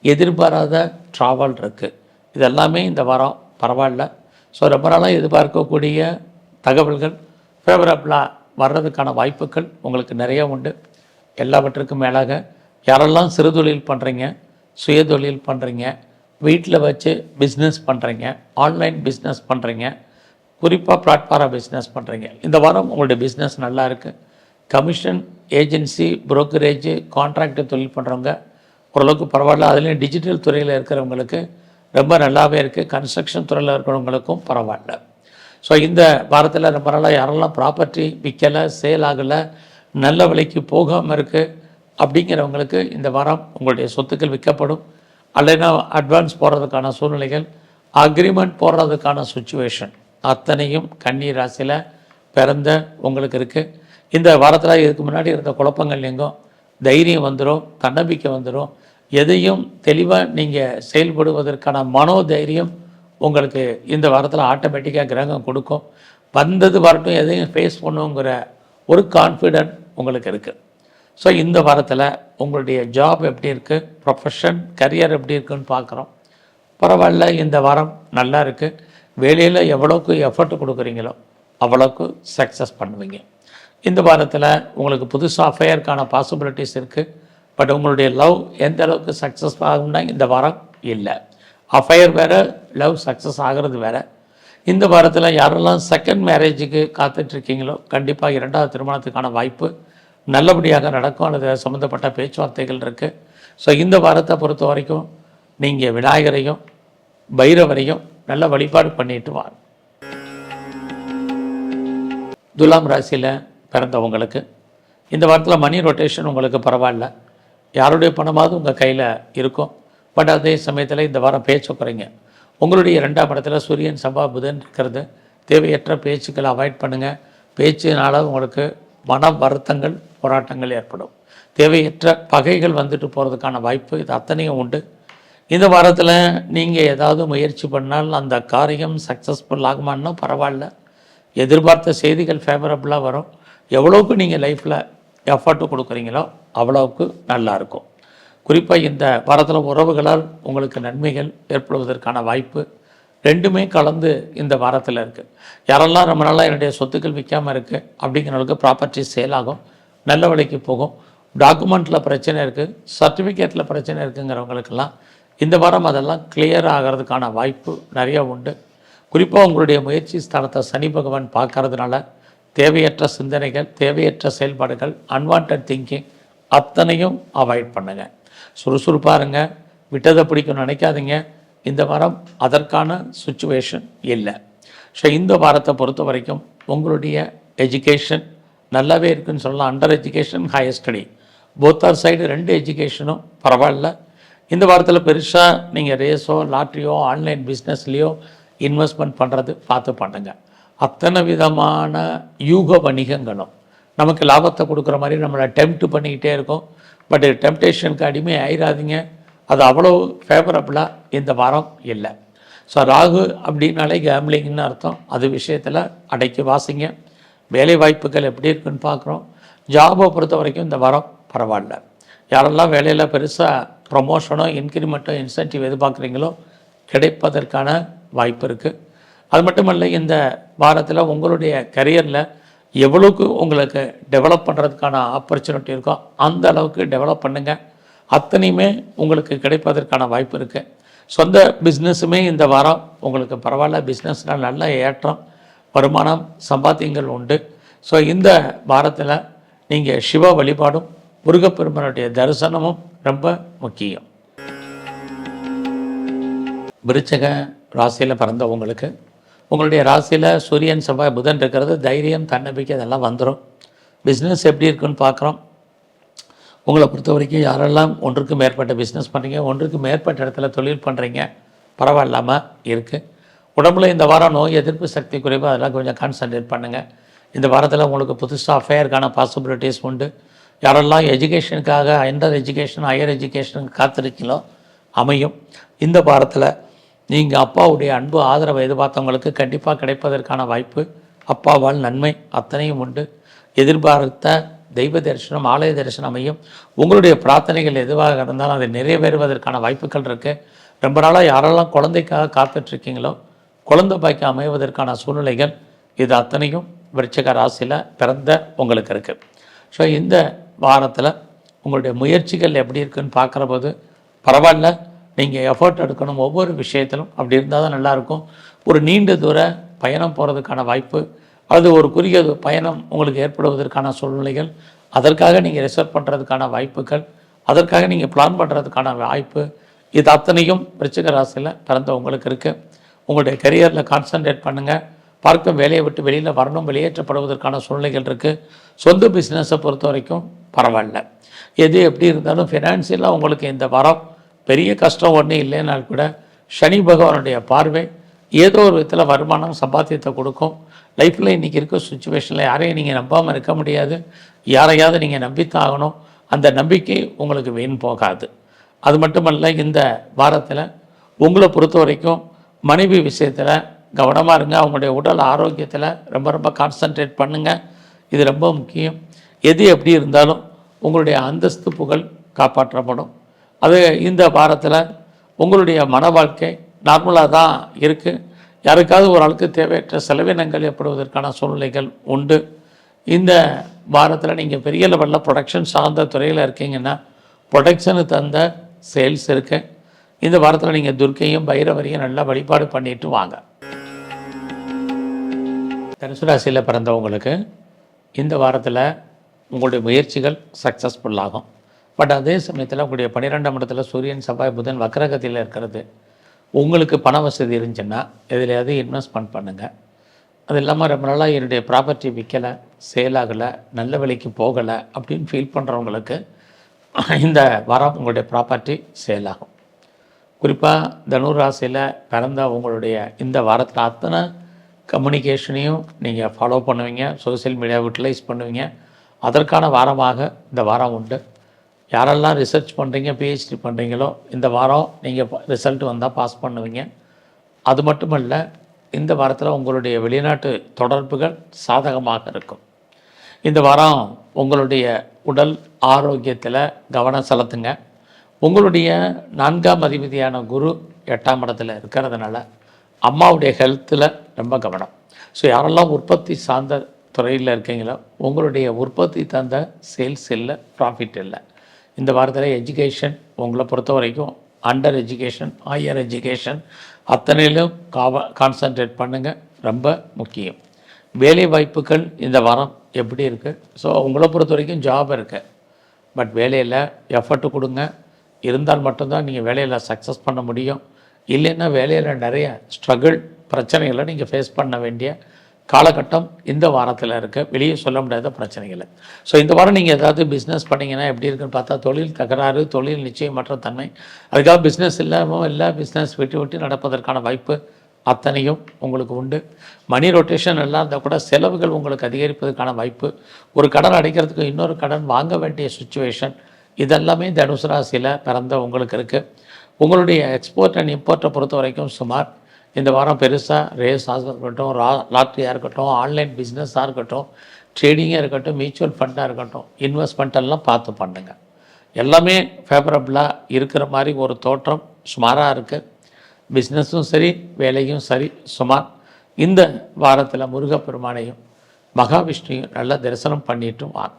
A: எதிர்பாராத ட்ராவல் இருக்குது இதெல்லாமே இந்த வாரம் பரவாயில்ல. ஸோ ரொம்ப நாளாக எதிர்பார்க்கக்கூடிய தகவல்கள் ஃபேவரபிளாக வர்றதுக்கான வாய்ப்புகள் உங்களுக்கு நிறைய உண்டு. எல்லாவற்றுக்கும் மேலாக யாரெல்லாம் சிறுதொழில் பண்ணுறீங்க சுயதொழில் பண்ணுறீங்க வீட்டில் வச்சு பிஸ்னஸ் பண்ணுறீங்க ஆன்லைன் பிஸ்னஸ் பண்ணுறீங்க குறிப்பாக பிளாட்ஃபாரம் பிஸ்னஸ் பண்ணுறீங்க இந்த வாரம் உங்களுடைய பிஸ்னஸ் நல்லா இருக்குது கமிஷன் ஏஜென்சி புரோக்கரேஜ் கான்ட்ராக்ட் தொழில் பண்ணுறவங்க ஓரளவுக்கு பரவாயில்ல. அதுலேயும் டிஜிட்டல் துறையில் இருக்கிறவங்களுக்கு ரொம்ப நல்லாவே இருக்குது கன்ஸ்ட்ரக்ஷன் துறையில் இருக்கிறவங்களுக்கும் பரவாயில்ல. ஸோ இந்த வாரத்தில் ரொம்ப நாளாக யாரெல்லாம் ப்ராப்பர்ட்டி விற்கலை சேல் ஆகலை நல்ல விலைக்கு போகாமல் இருக்குது அப்படிங்கிறவங்களுக்கு இந்த வாரம் உங்களுடைய சொத்துக்கள் விற்கப்படும். அல்லைன்னா அட்வான்ஸ் போடுறதுக்கான சூழ்நிலைகள் அக்ரிமெண்ட் போடுறதுக்கான சுச்சுவேஷன் அத்தனையும் கன்னி ராசியில் பிறந்த உங்களுக்கு இருக்குது இந்த வாரத்தில் இதுக்கு முன்னாடி இருந்த குழப்பங்கள் எங்கும்? தைரியம் வந்துடும் தன்னம்பிக்கை வந்துடும் எதையும் தெளிவாக நீங்கள் செயல்படுவதற்கான மனோதைரியம் உங்களுக்கு இந்த வாரத்தில் ஆட்டோமேட்டிக்காக கிரகம் கொடுக்கும். வந்தது வரட்டும் எதையும் ஃபேஸ் பண்ணுங்கிற ஒரு கான்ஃபிடென்ட் உங்களுக்கு இருக்குது ஸோ இந்த வாரத்தில் உங்களுடைய ஜாப் எப்படி இருக்குது ப்ரொஃபஷன் கரியர் எப்படி இருக்குன்னு பார்க்குறோம் பரவாயில்ல இந்த வாரம் நல்லா இருக்குது வேலையில் எவ்வளோக்கு எஃபர்ட் கொடுக்குறீங்களோ அவ்வளோக்கு சக்ஸஸ் பண்ணுவீங்க. இந்த வாரத்தில் உங்களுக்கு புதுசாக அஃபையருக்கான பாசிபிலிட்டிஸ் இருக்குது பட் உங்களுடைய லவ் எந்த அளவுக்கு சக்ஸஸ் ஆகும்னா இந்த வாரம் இல்லை. அஃபையர் வேறு லவ் சக்ஸஸ் ஆகிறது வேறு. இந்த வாரத்தில் யாரெல்லாம் செகண்ட் மேரேஜுக்கு காத்துட்ருக்கீங்களோ கண்டிப்பாக இரண்டாவது திருமணத்துக்கான வாய்ப்பு நல்லபடியாக நடக்கும் அல்லது அது சம்மந்தப்பட்ட பேச்சுவார்த்தைகள் இருக்குது ஸோ இந்த வாரத்தை பொறுத்த வரைக்கும் நீங்கள் விநாயகரையும் பைரவரையும் நல்ல வழிபாடு பண்ணிட்டு வாங்க. துலாம் ராசியில் பிறந்தவங்களுக்கு இந்த வாரத்தில் மணி ரொட்டேஷன் உங்களுக்கு பரவாயில்ல. யாருடைய பணமாவது உங்கள் கையில் இருக்கும். பட் அதே சமயத்தில் இந்த வாரம் பேச்சு குறைங்க. உங்களுடைய ரெண்டாம் இடத்துல சூரியன் சம்பா புதன் இருக்கிறது. தேவையற்ற பேச்சுக்களை அவாய்ட் பண்ணுங்கள் பேச்சுனால உங்களுக்கு மன வருத்தங்கள் போராட்டங்கள் ஏற்படும். தேவையற்ற பகைகள் வந்துட்டு போகிறதுக்கான வாய்ப்பு இது அத்தனையும் உண்டு. இந்த வாரத்தில் நீங்கள் ஏதாவது முயற்சி பண்ணால் அந்த காரியம் சக்ஸஸ்ஃபுல் ஆகுமான்னா பரவாயில்ல. எதிர்பார்த்த செய்திகள் ஃபேவரபுளாக வரும். எவ்வளோக்கு நீங்கள் லைஃப்பில் எஃபர்ட்டு கொடுக்குறீங்களோ அவ்வளோவுக்கு நல்லாயிருக்கும் குறிப்பாக இந்த வாரத்தில் உறவுகளால் உங்களுக்கு நன்மைகள் ஏற்படுவதற்கான வாய்ப்பு ரெண்டுமே கலந்து இந்த வாரத்தில் இருக்குது யாரெல்லாம் ரொம்ப நாளாக என்னுடைய சொத்துக்கள் விற்காமல் இருக்குது அப்படிங்கிறவங்களுக்கு ப்ராப்பர்ட்டி சேல் ஆகும். நல்ல விலைக்கு போகும். டாக்குமெண்ட்டில் பிரச்சனை இருக்குது சர்டிஃபிகேட்டில் பிரச்சனை இருக்குங்கிறவங்களுக்கெல்லாம் இந்த வாரம் அதெல்லாம் கிளியர் ஆகிறதுக்கான வாய்ப்பு நிறைய உண்டு. குறிப்பாக உங்களுடைய முயற்சி ஸ்தானத்தை சனி பகவான் பார்க்கறதுனால தேவையற்ற சிந்தனைகள் தேவையற்ற செயல்பாடுகள் அன்வான்ட் திங்கிங் அத்தனையும் அவாய்ட் பண்ணுங்கள் சுறுசுறுப்பாக இருங்க. விட்டதை பிடிக்கும் நினைக்காதீங்க. இந்த வாரம் அதற்கான சுச்சுவேஷன் இல்லை. ஸோ இந்த வாரத்தை பொறுத்த வரைக்கும் உங்களுடைய எஜுகேஷன் நல்லாவே இருக்குன்னு சொல்லலாம். Under education higher study both are side ரெண்டு எஜுகேஷனும் பரவாயில்ல. இந்த வாரத்தில் பெருசாக நீங்கள் ரேஸோ லாட்ரியோ ஆன்லைன் பிஸ்னஸ்லேயோ இன்வெஸ்ட்மெண்ட் பண்ணுறது பார்த்து பண்ணுங்கள் அத்தனை விதமான யூக வணிகங்களும் நமக்கு லாபத்தை கொடுக்குற மாதிரி நம்மளை டெம்ப்ட் பண்ணிக்கிட்டே இருக்கோம். பட் டெம்டேஷனுக்கு அடிமை ஆயிடாதீங்க அது அவ்வளோ ஃபேவரபுளாக இந்த வாரம் இல்லை. ஸோ ராகு அப்படின்னாலே கேம்லிங்னு அர்த்தம். அது விஷயத்தில் அடைக்கி வாசிங்க. வேலை வாய்ப்புகள் எப்படி இருக்குன்னு பார்க்குறோம். ஜாபை பொறுத்த வரைக்கும் இந்த வாரம் பரவாயில்ல. யாரெல்லாம் வேலையில் பெருசாக ப்ரொமோஷனோ இன்க்ரிமெண்ட்டோ இன்சென்டிவ் எதிர்பார்க்குறீங்களோ கிடைப்பதற்கான வாய்ப்பு இருக்குது அது மட்டுமல்ல இந்த வாரத்தில் உங்களுடைய கரியரில் எவ்வளோக்கு உங்களுக்கு டெவலப் பண்ணுறதுக்கான ஆப்பர்ச்சுனிட்டி இருக்கோ அந்த அளவுக்கு டெவலப் பண்ணுங்கள் அத்தனையுமே உங்களுக்கு கிடைப்பதற்கான வாய்ப்பு இருக்குது சொந்த பிஸ்னஸுமே இந்த வாரம் உங்களுக்கு பரவாயில்ல. பிஸ்னஸ்னால் நல்ல ஏற்றம் வருமானம் சம்பாத்தியங்கள் உண்டு. ஸோ இந்த வாரத்தில் நீங்கள் சிவ வழிபாடும் முருகப்பெருமனுடைய தரிசனமும் ரொம்ப முக்கியம். விருச்சக ராசியில் பிறந்தவங்களுக்கு உங்களுடைய ராசியில் சூரியன் செவ்வாய் புதன் இருக்கிறது தைரியம் தன்னம்பிக்கை இதெல்லாம் வந்துடும் பிஸ்னஸ் எப்படி இருக்குன்னு பார்க்குறோம் உங்களை பொறுத்த வரைக்கும் யாரெல்லாம் ஒன்றுக்கு மேற்பட்ட பிஸ்னஸ் பண்ணுறீங்க ஒன்றுக்கு மேற்பட்ட இடத்துல தொழில் பண்ணுறீங்க பரவாயில்லாமல் இருக்குது உடம்புல இந்த வாரம் நோய் எதிர்ப்பு சக்தி குறைவு அதெல்லாம் கொஞ்சம் கான்சன்ட்ரேட் பண்ணுங்கள் இந்த வாரத்தில் உங்களுக்கு புதுசாக அஃபேருக்கான பாசிபிலிட்டிஸ் உண்டு. யாரெல்லாம் எஜுகேஷனுக்காக அண்டர் எஜுகேஷன் ஹையர் எஜுகேஷனுக்கு காத்திருக்கீங்களோ அமையும். இந்த வாரத்தில் நீங்கள் அப்பாவுடைய அன்பு ஆதரவை எதிர்பார்த்தவங்களுக்கு கண்டிப்பாக கிடைப்பதற்கான வாய்ப்பு அப்பாவால் நன்மை அத்தனையும் உண்டு. எதிர்பார்த்த தெய்வ தரிசனம் ஆலய தரிசனம் அமையும். உங்களுடைய பிரார்த்தனைகள் எதுவாக இருந்தாலும் அதை நிறைவேறுவதற்கான வாய்ப்புகள் இருக்குது ரொம்ப நாளாக யாரெல்லாம் குழந்தைக்காக காத்துட்ருக்கீங்களோ குழந்தை பாய்க்கு அமைவதற்கான சூழ்நிலைகள் இது அத்தனையும் விருச்சக ராசியில் பிறந்த உங்களுக்கு இருக்குது ஸோ இந்த வாரத்தில் உங்களுடைய முயற்சிகள் எப்படி இருக்குன்னு பார்க்குற போது பரவாயில்ல. நீங்கள் எஃபர்ட் எடுக்கணும் ஒவ்வொரு விஷயத்திலும். அப்படி இருந்தால் தான் நல்லாயிருக்கும் ஒரு நீண்ட தூர பயணம் போகிறதுக்கான வாய்ப்பு அது ஒரு குறுகிய பயணம் உங்களுக்கு ஏற்படுவதற்கான சூழ்நிலைகள். அதற்காக நீங்கள் ரிசர்வ் பண்ணுறதுக்கான வாய்ப்புகள். அதற்காக நீங்கள் பிளான் பண்ணுறதுக்கான வாய்ப்பு. இது அத்தனையும் விருச்சிக ராசியில் பிறந்த உங்களுக்கு இருக்குது உங்களுடைய கரியரில் கான்சன்ட்ரேட் பண்ணுங்கள் பார்க்கும் வேலையை விட்டு வெளியில் வரணும் வெளியேற்றப்படுவதற்கான சூழ்நிலைகள் இருக்குது சொந்த பிஸ்னஸை பொறுத்த வரைக்கும் பரவாயில்ல. எது எப்படி இருந்தாலும் ஃபினான்சியலாக உங்களுக்கு இந்த வாரம் பெரிய கஷ்டம் ஒன்றும் இல்லைனால் கூட சனி பகவானுடைய பார்வை ஏதோ ஒரு விதத்தில் வருமானம் சம்பாத்தியத்தை கொடுக்கும். லைஃப்பில் இன்றைக்கி இருக்க சுச்சுவேஷனில் யாரையும் நீங்கள் நம்பாமல் இருக்க முடியாது. யாரையாவது நீங்கள் நம்பித்தாகணும் அந்த நம்பிக்கை உங்களுக்கு வீண் போகாது. அது மட்டுமல்ல இந்த வாரத்தில் உங்களை பொறுத்த வரைக்கும் மனைவி விஷயத்தில் கவனமாக இருங்க. அவங்களுடைய உடல் ஆரோக்கியத்தில் ரொம்ப ரொம்ப கான்சன்ட்ரேட் பண்ணுங்கள் இது ரொம்ப முக்கியம். எது எப்படி இருந்தாலும் உங்களுடைய அந்தஸ்து புகழ் காப்பாற்றப்படும். அது இந்த வாரத்தில் உங்களுடைய மன வாழ்க்கை நார்மலாக தான் இருக்குது யாருக்காவது ஒரு ஆளுக்கு தேவையற்ற செலவினங்கள் ஏற்படுவதற்கான சூழ்நிலைகள் உண்டு. இந்த வாரத்தில் நீங்கள் பெரிய லெவலில் ப்ரொடக்ஷன் சார்ந்த துறையில் இருக்கீங்கன்னா ப்ரொடக்ஷனு தந்த சேல்ஸ் இருக்கு. இந்த வாரத்தில் நீங்கள் துர்க்கையும் பைரவரையும் நல்லா வழிபாடு பண்ணிட்டு வாங்க. தனுசு ராசியில் பிறந்தவங்களுக்கு இந்த வாரத்தில் உங்களுடைய முயற்சிகள் சக்ஸஸ்ஃபுல்லாகும் பட் அதே சமயத்தில் உங்களுடைய பன்னிரெண்டாம் இடத்துல சூரியன் செவ்வாய் புதன் வக்கரகத்தில் இருக்கிறது. உங்களுக்கு பண வசதி இருந்துச்சுன்னா எதுலையாவது இன்வெஸ்ட்மெண்ட் பண்ணுங்கள் அது இல்லாமல் ரொம்ப நாளாக என்னுடைய ப்ராப்பர்ட்டி விற்கலை சேல் ஆகலை நல்ல விலைக்கு போகலை அப்படின்னு ஃபீல் பண்ணுறவங்களுக்கு இந்த வாரம் உங்களுடைய ப்ராப்பர்ட்டி சேல் ஆகும். குறிப்பாக தனுர் ராசியில் பிறந்த உங்களுடைய இந்த வாரத்தில் அத்தனை கம்யூனிகேஷனையும் நீங்கள் ஃபாலோ பண்ணுவீங்க. சோஷியல் மீடியா யூட்டிலைஸ் பண்ணுவீங்க. அதற்கான வாரமாக இந்த வாரம் உண்டு. யாரெல்லாம் ரிசர்ச் பண்ணுறீங்க பிஹெச்டி பண்ணுறீங்களோ இந்த வாரம் நீங்கள் ரிசல்ட் வந்தால் பாஸ் பண்ணுவீங்க. அது மட்டுமல்ல இந்த வாரத்தில் உங்களுடைய வெளிநாட்டு தொடர்புகள் சாதகமாக இருக்கும். இந்த வாரம் உங்களுடைய உடல் ஆரோக்கியத்தில் கவனம் செலுத்துங்க. உங்களுடைய நான்காம் அதிபதியான குரு எட்டாம் இடத்துல இருக்கிறதுனால அம்மாவுடைய ஹெல்த்தில் ரொம்ப கவனம். ஸோ யாரெல்லாம் உற்பத்தி சார்ந்த துறையில் இருக்கீங்களோ உங்களுடைய உற்பத்தி தந்த சேல்ஸ் இல்லை ப்ராஃபிட் இல்லை. இந்த வாரத்தில் எஜுகேஷன் உங்களை பொறுத்த வரைக்கும் அண்டர் எஜுகேஷன் ஹையர் எஜுகேஷன் அத்தனையிலும் காவ கான்சன்ட்ரேட் பண்ணுங்கள் ரொம்ப முக்கியம். வேலை வாய்ப்புகள் இந்த வாரம் எப்படி இருக்குது ஸோ உங்களை பொறுத்த வரைக்கும் ஜாப் இருக்குது பட் வேலையில் எஃபர்ட் கொடுங்க. இருந்தால் மட்டும்தான் நீங்கள் வேலையில் சக்ஸஸ் பண்ண முடியும். இல்லைன்னா வேலையில் நிறைய ஸ்ட்ரகிள் பிரச்சனைகளை நீங்கள் ஃபேஸ் பண்ண வேண்டிய காலகட்டம் இந்த வாரத்தில் இருக்க. வெளியே சொல்ல முடியாத பிரச்சனைகளை. ஸோ இந்த வாரம் நீங்கள் ஏதாவது பிஸ்னஸ் பண்ணீங்கன்னா எப்படி இருக்குன்னு பார்த்தா தொழில் தகராறு தொழில் நிச்சயமற்ற தன்மை. அதுக்காக பிஸ்னஸ் இல்லாமல் இல்லை பிஸ்னஸ் விட்டு விட்டு நடப்பதற்கான வாய்ப்பு அத்தனையும் உங்களுக்கு உண்டு. மணி ரொட்டேஷன் எல்லாம் இருந்தால் கூட செலவுகள் உங்களுக்கு அதிகரிப்பதற்கான வாய்ப்பு. ஒரு கடன் அடைக்கிறதுக்கு இன்னொரு கடன் வாங்க வேண்டிய சுச்சுவேஷன் இதெல்லாமே தனுசு ராசியில் பிறந்த உங்களுக்கு இருக்குது உங்களுடைய எக்ஸ்போர்ட் அண்ட் இம்போர்ட்டை பொறுத்த வரைக்கும் சுமார் இந்த வாரம் பெருசாக ரேஸ் இருக்கட்டும் ரா லாட்ரியாக இருக்கட்டும் ஆன்லைன் பிஸ்னஸாக இருக்கட்டும் ட்ரேடிங்காக இருக்கட்டும் மியூச்சுவல் ஃபண்டாக இருக்கட்டும் இன்வெஸ்ட்மெண்ட் எல்லாம் பார்த்து பண்ணுங்கள் எல்லாமே ஃபேவரபுளாக இருக்கிற மாதிரி ஒரு தோற்றம் சுமாராக இருக்குது பிஸ்னஸும் சரி வேலையும் சரி சுமார். இந்த வாரத்தில் முருகப்பெருமானையும் மகாவிஷ்ணுவையும் நல்லா தரிசனம் பண்ணிட்டும் வாங்க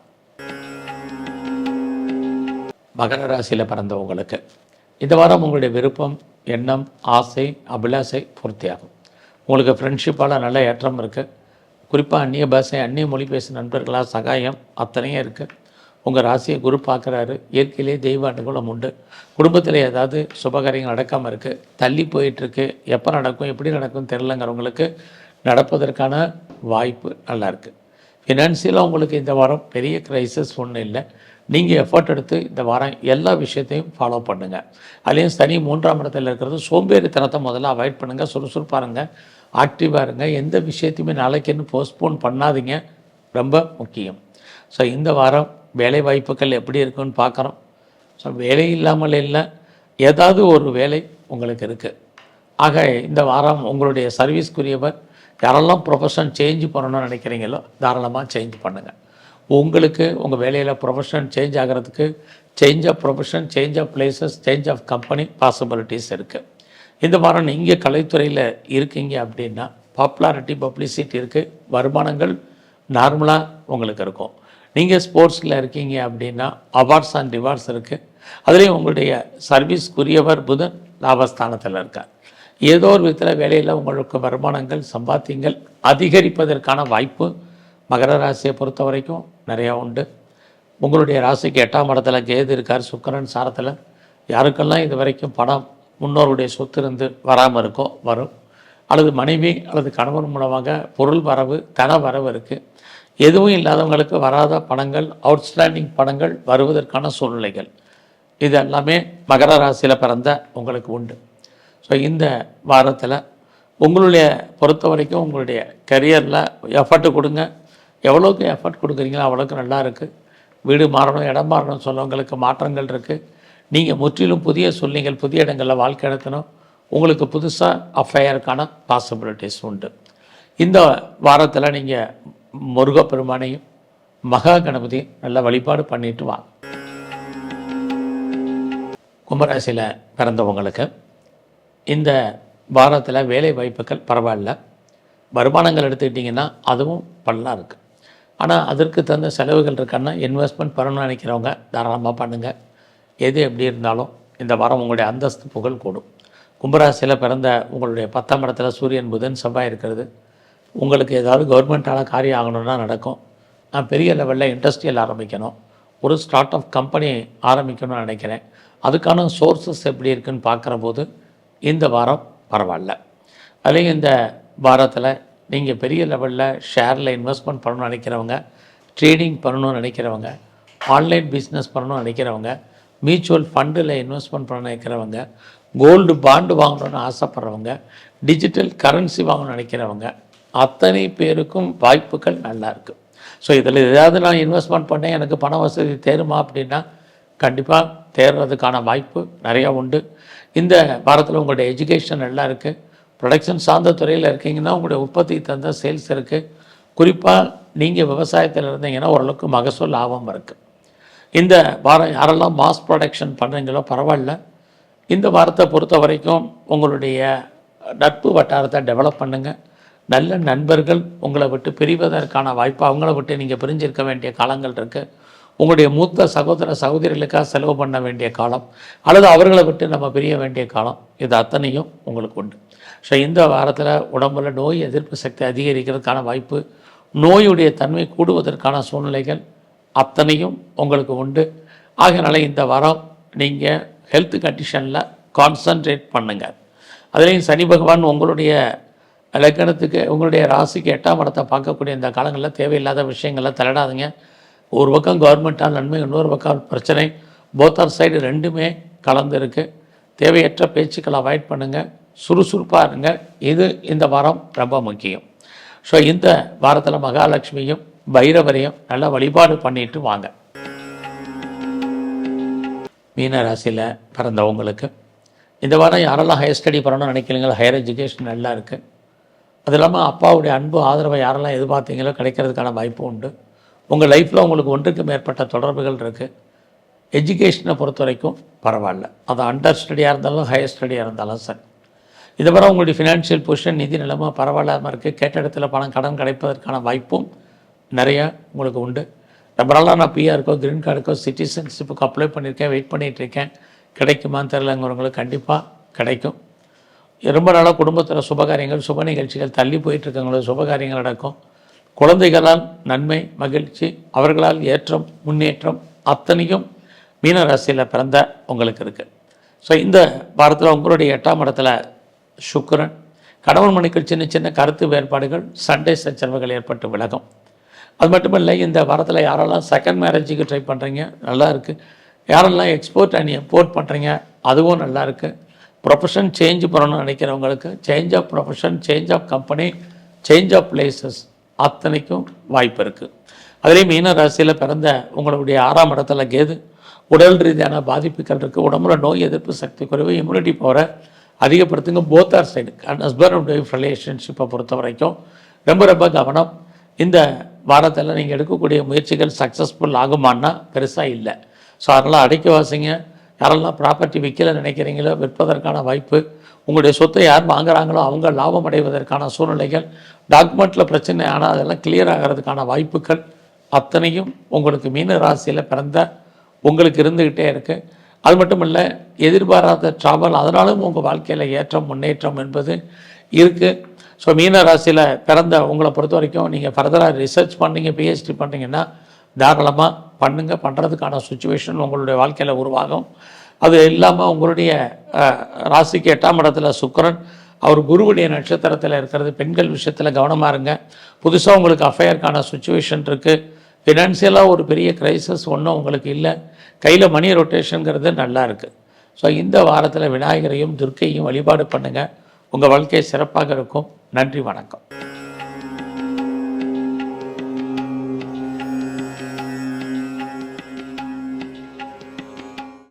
A: மகர ராசியில் பிறந்தவங்களுக்கு இந்த வாரம் உங்களுடைய விருப்பம் எண்ணம் ஆசை அபிலாசை பூர்த்தியாகும். உங்களுக்கு ஃப்ரெண்ட்ஷிப்பால் நல்ல ஏற்றம் இருக்குது குறிப்பாக அந்நிய பாஷை அந்நிய மொழி பேசும் நண்பர்களாக சகாயம் அத்தனையும் இருக்குது உங்கள் ராசியை குரு பார்க்குறாரு. இயற்கையிலே தெய்வ அனுகூலம் உண்டு. குடும்பத்தில் ஏதாவது சுபகாரியங்கள் நடக்காமல் இருக்குது தள்ளி போயிட்டுருக்கு. எப்போ நடக்கும் எப்படி நடக்கும் தெரிலங்கிறவங்களுக்கு நடப்பதற்கான வாய்ப்பு நல்லாயிருக்கு ஃபினான்சியலாக உங்களுக்கு இந்த வாரம் பெரிய க்ரைசஸ் ஒன்றும் இல்லை. நீங்கள் எஃபர்ட் எடுத்து இந்த வாரம் எல்லா விஷயத்தையும் ஃபாலோ பண்ணுங்கள் அதுலேயும் சனி மூன்றாம் இடத்துல இருக்கிறது சோம்பேறித்தனத்தை முதல்ல அவாய்ட் பண்ணுங்கள் சுறுசுறுப்பாக இருங்க ஆக்டிவாக இருங்க. எந்த விஷயத்தையுமே நாளைக்குன்னு போஸ்ட்போன் பண்ணாதீங்க. ரொம்ப முக்கியம். ஸோ இந்த வாரம் வேலை வாய்ப்புகள் எப்படி இருக்குன்னு பார்க்குறோம். ஸோ வேலை இல்லாமல் இல்லை ஏதாவது ஒரு வேலை உங்களுக்கு இருக்குது ஆக இந்த வாரம் உங்களுடைய சர்வீஸ்க்குரியவர் யாரெல்லாம் ப்ரொஃபஷன் சேஞ்ச் பண்ணணும்னு நினைக்கிறீங்களோ தாராளமாக சேஞ்ச் பண்ணுங்கள் உங்களுக்கு உங்கள் வேலையில் ப்ரொஃபஷன் சேஞ்ச் ஆகிறதுக்கு change of profession change of places change of company possibilities இருக்குது இந்த வாரம் நீங்கள் கலைத்துறையில் இருக்கீங்க அப்படின்னா பாப்புலாரிட்டி பப்ளிசிட்டி இருக்குது வருமானங்கள் நார்மலாக உங்களுக்கு இருக்கும். நீங்கள் ஸ்போர்ட்ஸில் இருக்கீங்க அப்படின்னா அவார்ட்ஸ் அண்ட் ரிவார்ட்ஸ் இருக்குது அதுலேயும் உங்களுடைய சர்வீஸ்க்குரியவர் புதன் லாபஸ்தானத்தில் இருக்கார். ஏதோ ஒரு விதத்தில் வேலையில் உங்களுக்கு வருமானங்கள் சம்பாத்தியங்கள் அதிகரிப்பதற்கான வாய்ப்பு மகர ராசியை பொறுத்த வரைக்கும் நிறையா உண்டு. உங்களுடைய ராசிக்கு எட்டாம் இடத்துல கேது இருக்கார் சுக்கரன் சாரத்தில். யாருக்கெல்லாம் இது வரைக்கும் பணம் முன்னோருடைய சொத்து இருந்து வராமல் இருக்கோ வரும். அல்லது மனைவி அல்லது கணவன் மூலமாக பொருள் வரவு தன வரவு இருக்குது எதுவும் இல்லாதவங்களுக்கு வராத பணங்கள் அவுட்ஸ்டாண்டிங் பணங்கள் வருவதற்கான சூழ்நிலைகள். இது எல்லாமே மகர ராசியில் பிறந்த உங்களுக்கு உண்டு. ஸோ இந்த வாரத்தில் உங்களுடைய பொறுத்த வரைக்கும் உங்களுடைய கரியரில் எஃபர்ட்டு கொடுங்க. எவ்வளோக்கு எஃபர்ட் கொடுக்குறீங்களோ அவ்வளோக்கு நல்லா இருக்குது வீடு மாறணும் இடம் மாறணும் சொல்லவங்களுக்கு மாற்றங்கள் இருக்குது நீங்கள் முற்றிலும் புதிய சூழ்நிலைகள் புதிய இடங்களில் வாழ்க்கை நடத்தணும். உங்களுக்கு புதுசாக அஃபையருக்கான பாசிபிலிட்டிஸ் உண்டு. இந்த வாரத்தில் நீங்கள் முருகப்பெருமானையும் மகா கணபதியும் நல்லா வழிபாடு பண்ணிட்டு வாங்க. கும்பராசியில் பிறந்தவங்களுக்கு இந்த வாரத்தில் வேலை வாய்ப்புகள் பரவாயில்ல. வருமானங்கள் எடுத்துக்கிட்டிங்கன்னா அதுவும் பல்லாக இருக்குது ஆனால் அதற்கு தகுந்த செலவுகள் இருக்கான்னா இன்வெஸ்ட்மெண்ட் பண்ணணும்னு நினைக்கிறவங்க தாராளமாக பண்ணுங்கள் எது எப்படி இருந்தாலும் இந்த வாரம் உங்களுடைய அந்தஸ்து புகழ் கூடும். கும்பராசியில் பிறந்த உங்களுடைய பத்தாம் இடத்துல சூரியன் புதன் செவ்வாய் இருக்கிறது. உங்களுக்கு ஏதாவது கவர்மெண்ட்டால் காரியம் ஆகணும்னா நடக்கும். நான் பெரிய லெவலில் இண்டஸ்ட்ரியல் ஆரம்பிக்கணும். ஒரு ஸ்டார்ட் அப் கம்பெனி ஆரம்பிக்கணும்னு நினைக்கிறேன். அதுக்கான சோர்ஸஸ் எப்படி இருக்குன்னு பார்க்குற போது இந்த வாரம் பரவாயில்ல. அதுலேயும் இந்த வாரத்தில் நீங்கள் பெரிய லெவலில் ஷேரில் இன்வெஸ்ட்மெண்ட் பண்ணணும்னு நினைக்கிறவங்க ட்ரேடிங் பண்ணணும்னு நினைக்கிறவங்க ஆன்லைன் பிஸ்னஸ் பண்ணணும்னு நினைக்கிறவங்க மியூச்சுவல் ஃபண்டில் இன்வெஸ்ட்மெண்ட் பண்ண நினைக்கிறவங்க கோல்டு பாண்டு வாங்கணும்னு ஆசைப்பட்றவங்க டிஜிட்டல் கரன்சி வாங்கணும்னு நினைக்கிறவங்க அத்தனை பேருக்கும் வாய்ப்புகள் நல்லா இருக்குது ஸோ இதில் ஏதாவது நான் இன்வெஸ்ட்மெண்ட் பண்ணேன் எனக்கு பண வசதி தேருமா அப்படின்னா கண்டிப்பாக தேர்றதுக்கான வாய்ப்பு நிறையா உண்டு. இந்த வாரத்தில் உங்களுடைய எஜுகேஷன் நல்லா இருக்குது ப்ரொடக்ஷன் சார்ந்த துறையில் இருக்கீங்கன்னா உங்களுடைய உற்பத்தி தந்த சேல்ஸ் இருக்குது குறிப்பாக நீங்கள் விவசாயத்தில் இருந்தீங்கன்னா ஓரளவுக்கு மகசூல் லாபம் இருக்குது இந்த வாரம் யாரெல்லாம் மாஸ் ப்ரொடக்ஷன் பண்ணுறீங்களோ பரவாயில்ல. இந்த வாரத்தை பொறுத்த வரைக்கும் உங்களுடைய நட்பு வட்டாரத்தை டெவலப் பண்ணுங்கள் நல்ல நண்பர்கள் உங்களை விட்டு பிரிவதற்கான வாய்ப்பு அவங்கள விட்டு நீங்கள் பிரிஞ்சிருக்க வேண்டிய காலங்கள் இருக்குது உங்களுடைய மூத்த சகோதர சகோதரிகளுக்காக செலவு பண்ண வேண்டிய காலம் அல்லது அவர்களை விட்டு நம்ம பிரிய வேண்டிய காலம் இது அத்தனையும் உங்களுக்கு உண்டு. ஸோ இந்த வாரத்தில் உடம்புல நோய் எதிர்ப்பு சக்தி அதிகரிக்கிறதுக்கான வாய்ப்பு நோயுடைய தன்மை கூடுவதற்கான சூழ்நிலைகள் அத்தனையும் உங்களுக்கு உண்டு. ஆகையினால இந்த வாரம் நீங்கள் ஹெல்த் கண்டிஷனில் கான்சன்ட்ரேட் பண்ணுங்கள் அதுலேயும் சனி பகவான் உங்களுடைய லக்கணத்துக்கு உங்களுடைய ராசிக்கு எட்டாம் இடத்தை பார்க்கக்கூடிய இந்த காலங்களில் தேவையில்லாத விஷயங்களை தலையிடாதீங்க ஒரு பக்கம் கவர்மெண்ட்டால் நன்மை இன்னொரு பக்கம் பிரச்சனை. போத்தார் சைடு ரெண்டுமே கலந்துருக்கு தேவையற்ற பேச்சுக்களை அவாய்ட் பண்ணுங்கள் சுறுசுறுப்பாக இருங்க. இது இந்த வாரம் ரொம்ப முக்கியம். ஸோ இந்த வாரத்தில் மகாலட்சுமியும் பைரவரையும் நல்லா வழிபாடு பண்ணிட்டு வாங்க. மீன ராசியில் பிறந்தவங்களுக்கு இந்த வாரம் யாரெல்லாம் ஹையர் ஸ்டடி பண்ணணும்னு நினைக்கிறீங்களோ ஹையர் எஜுகேஷன் நல்லா இருக்குது அது இல்லாமல் அப்பாவுடைய அன்பு ஆதரவை யாரெல்லாம் எதிர்பார்த்தீங்களோ கிடைக்கிறதுக்கான வாய்ப்பு உண்டு. உங்கள் லைஃப்பில் உங்களுக்கு ஒன்றுக்கு மேற்பட்ட தொடர்புகள் இருக்குது எஜுகேஷனை பொறுத்த வரைக்கும் பரவாயில்ல. அது அண்டர் ஸ்டடியாக இருந்தாலும் ஹையர் ஸ்டடியாக இருந்தாலும் சரி. இதை வர உங்களுடைய ஃபினான்ஷியல் பொசிஷன் நிதி நிலைமை பரவாயில்லாமல் இருக்குது கேட்ட இடத்துல பணம் கடன் கிடைப்பதற்கான வாய்ப்பும் நிறையா உங்களுக்கு உண்டு. ரொம்ப நாளாக நான் பிஆருக்கோ கிரீன் கார்டுக்கோ சிட்டிசன்ஷிப்புக்கு அப்ளை பண்ணியிருக்கேன் வெயிட் பண்ணிகிட்ருக்கேன் கிடைக்குமான்னு தெரிலங்கிறவங்களுக்கு கண்டிப்பாக கிடைக்கும். ரொம்ப நாளாக குடும்பத்தில் சுபகாரியங்கள் சுப நிகழ்ச்சிகள் தள்ளி போயிட்டுருக்கவங்களுக்கு சுபகாரியங்கள் நடக்கும். குழந்தைகளால் நன்மை மகிழ்ச்சி அவர்களால் ஏற்றம் முன்னேற்றம் அத்தனையும் மீனராசியில் பிறந்த உங்களுக்கு இருக்குது ஸோ இந்த வாரத்தில் உங்களுடைய எட்டாம் இடத்துல சுக்கரன் கணவன் மணிக்கு சின்ன சின்ன கருத்து வேறுபாடுகள் சண்டை சச்சரவுகள் ஏற்பட்டு விலகும். அது மட்டும் இல்லை இந்த வாரத்தில் யாரெல்லாம் செகண்ட் மேரேஜுக்கு ட்ரை பண்ணுறீங்க நல்லா இருக்குது யாரெல்லாம் எக்ஸ்போர்ட் அணி இம்போர்ட் பண்ணுறீங்க அதுவும் நல்லா இருக்குது ப்ரொஃபஷன் சேஞ்ச் பண்ணணும்னு நினைக்கிறவங்களுக்கு change of profession change of company change of places அத்தனைக்கும் வாய்ப்பு இருக்குது அதுலேயும் மீன ராசியில் பிறந்த உங்களுடைய ஆறாம் இடத்துல கேது உடல் ரீதியான பாதிப்புகள் இருக்குது உடம்புல நோய் எதிர்ப்பு சக்தி குறைவு இம்யூனிட்டி போகிற அதிகப்படுத்துங்க both are side husband and wife ரிலேஷன்ஷிப்பை பொறுத்த வரைக்கும் ரொம்ப ரொம்ப கவனம். இந்த வாரத்தில் நீங்கள் எடுக்கக்கூடிய முயற்சிகள் சக்ஸஸ்ஃபுல் ஆகுமான்னா பெருசாக இல்லை. ஸோ அதனால் அடைக்க வாசிங்க. யாரெல்லாம் ப்ராப்பர்ட்டி விற்கல நினைக்கிறீங்களோ விற்பதற்கான வாய்ப்பு உங்களுடைய சொத்தை யார் வாங்குறாங்களோ அவங்க லாபம் அடைவதற்கான சூழ்நிலைகள் டாக்குமெண்ட்டில் பிரச்சனை ஆனால் அதெல்லாம் கிளியர் ஆகிறதுக்கான வாய்ப்புகள் அத்தனையும் உங்களுக்கு மீன ராசியில் பிறந்த உங்களுக்கு இருந்துக்கிட்டே இருக்குது அது மட்டும் இல்லை எதிர்பாராத ட்ராவல் அதனாலும் உங்கள் வாழ்க்கையில் ஏற்றம் முன்னேற்றம் என்பது இருக்குது ஸோ மீன ராசியில் பிறந்த உங்களை பொறுத்த வரைக்கும் நீங்கள் ஃபர்தராக ரிசர்ச் பண்ணீங்க பிஹெச்டி பண்ணீங்கன்னா தாராளமாக பண்ணுங்கள் பண்ணுறதுக்கான சுச்சுவேஷன் உங்களுடைய வாழ்க்கையில் உருவாகும். அது இல்லாமல் உங்களுடைய ராசிக்கு எட்டாம் இடத்துல சுக்கரன் அவர் குருவுடைய நட்சத்திரத்தில் இருக்கிறது பெண்கள் விஷயத்தில் கவனமாக இருங்க. புதுசாக உங்களுக்கு அஃபையருக்கான சுச்சுவேஷன் இருக்குது ஃபினான்சியலாக ஒரு பெரிய க்ரைசஸ் ஒன்றும் உங்களுக்கு இல்லை. கையில் மணி ரொட்டேஷனுங்கிறது நல்லா ஸோ இந்த வாரத்தில் விநாயகரையும் துர்க்கையும் வழிபாடு பண்ணுங்கள் உங்கள் வாழ்க்கை சிறப்பாக இருக்கும். நன்றி வணக்கம்.